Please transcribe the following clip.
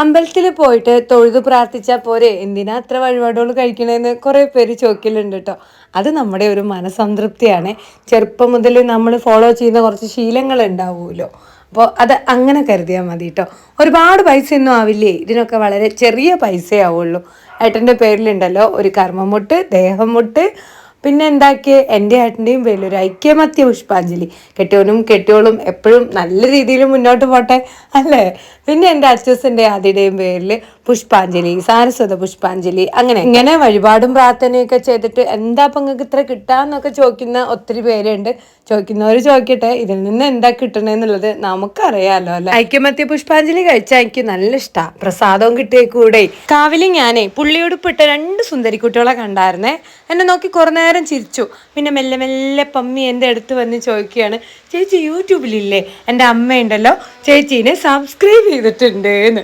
അമ്പലത്തിൽ പോയിട്ട് തൊഴുതു പ്രാർത്ഥിച്ചാൽ പോരെ? എന്തിനാ അത്ര വഴിപാടുകൾ കഴിക്കണേന്ന് കുറേ പേര് ചോദിക്കലുണ്ട് കേട്ടോ. അത് നമ്മുടെ ഒരു മനസംതൃപ്തിയാണ്. ചെറുപ്പം മുതൽ നമ്മൾ ഫോളോ ചെയ്യുന്ന കുറച്ച് ശീലങ്ങൾ ഉണ്ടാവുമല്ലോ. അപ്പോൾ അത് അങ്ങനെ കരുതിയാൽ മതി കേട്ടോ. ഒരുപാട് പൈസയൊന്നും ആവില്ലേ? ഇതിനൊക്കെ വളരെ ചെറിയ പൈസയാവുള്ളൂ ഏട്ടന്റെ പേരിലുണ്ടല്ലോ. ഒരു കർമ്മമുട്ട് ദേഹമുട്ട് പിന്നെ എന്താക്കിയ? എന്റെ ഏട്ടന്റെയും ഒരു ഐക്യമത്യ പുഷ്പാഞ്ജലി. കെട്ടിയോനും കെട്ടിയോളും എപ്പോഴും നല്ല രീതിയിൽ മുന്നോട്ട് പോട്ടെ അല്ലേ? പിന്നെ എന്റെ അച്ഛന്റെ ആദ്യയുടെയും പേരിൽ പുഷ്പാഞ്ജലി സാരസ്വത പുഷ്പാഞ്ജലി അങ്ങനെ ഇങ്ങനെ വഴിപാടും പ്രാർത്ഥനയൊക്കെ ചെയ്തിട്ട് എന്താ അപ്പം നിങ്ങൾക്ക് ഇത്ര കിട്ടാന്നൊക്കെ ചോദിക്കുന്ന ഒത്തിരി പേരുണ്ട്. ചോദിക്കുന്നവർ ചോദിക്കട്ടെ ഇതിൽ നിന്ന് എന്താ കിട്ടണേന്നുള്ളത് നമുക്കറിയാലോ അല്ലെ? ഐക്യമത്യ പുഷ്പാഞ്ജലി കഴിച്ചാൽ എനിക്ക് നല്ല ഇഷ്ടമാണ് പ്രസാദവും കിട്ടിയ കൂടെ കാവിലി ഞാനേ പുള്ളിയോടുപ്പിട്ട രണ്ട് സുന്ദരിക്കുട്ടികളെ കണ്ടായിരുന്നേ. എന്നെ നോക്കി കുറേ നേരം ചിരിച്ചു. പിന്നെ മെല്ലെ മെല്ലെ പമ്മി എന്റെ അടുത്ത് വന്ന് ചോദിക്കുകയാണ് ചേച്ചി യൂട്യൂബിലില്ലേ? എന്റെ അമ്മയുണ്ടല്ലോ ചേച്ചീനെ സബ്സ്ക്രൈബ് ചെയ്തിട്ടുണ്ട് എന്ന്